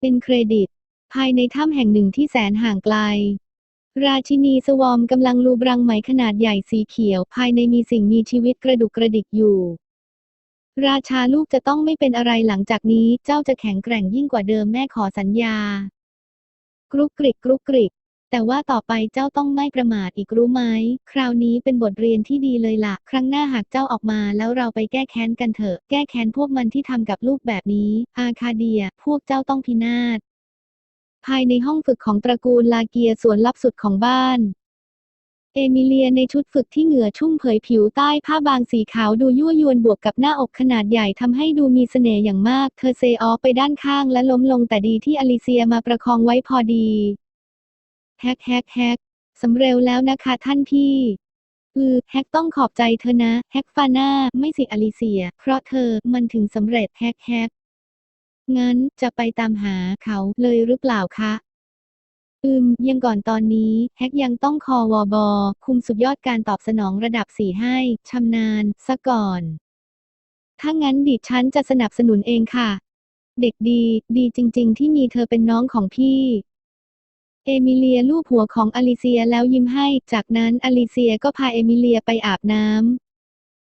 เป็นเครดิต ภายในถ้ำแห่งหนึ่งที่แสนห่างไกล ราชินีสวอมกำลังลูบรังไหมขนาดใหญ่สีเขียว ภายในมีสิ่งมีชีวิตกระดุกกระดิกอยู่ ราชาลูกจะต้องไม่เป็นอะไรหลังจากนี้ เจ้าจะแข็งแกร่งยิ่งกว่าเดิมแม่ขอสัญญา กรุกกริกกรุกกริก แต่ว่าต่อไปเจ้าต้องไม่ประมาทอีกรู้ไหม คราวนี้เป็นบทเรียนที่ดีเลยล่ะ ครั้งหน้าหากเจ้าออกมาแล้วเราไปแก้แค้นกันเถอะ แก้แค้นพวกมันที่ทำกับลูกแบบนี้ อาคาเดีย พวกเจ้าต้องพินาศ ภายในห้องฝึกของตระกูลลาเกียสวนลับสุดของบ้าน เอมิเลียในชุดฝึกที่เหงื่อชุ่มเผยผิวใต้ผ้าบางสีขาวดูยั่วยวนบวกกับหน้าอกขนาดใหญ่ทำให้ดูมีเสน่ห์อย่างมาก เธอเซออฟไปด้านข้างและล้มลงแต่ดีที่อลิเซียมาประคองไว้พอดี แฮกแฮกแฮกสำเร็จแล้วนะคะท่านพี่อือแฮกต้องขอบใจเธอนะ แฮกฟาน่าไม่สิอลิเซีย เพราะเธอมันถึงสำเร็จแฮกแฮกงั้นจะไปตามหาเขาเลยหรือเปล่าคะอืมยังก่อนตอนนี้ แฮกยังต้องคอวอบอ คุมสุดยอดการตอบสนองระดับสี่ให้ชำนาญซะก่อน ถ้างั้นดิฉันจะสนับสนุนเองค่ะ เด็กดี ดีจริง ๆ ที่มีเธอเป็นน้องของพี่ เอมิเลียลูบหัวของอลิเซียแล้วยิ้มให้ จากนั้นอลิเซียก็พาเอมิเลียไปอาบน้ำ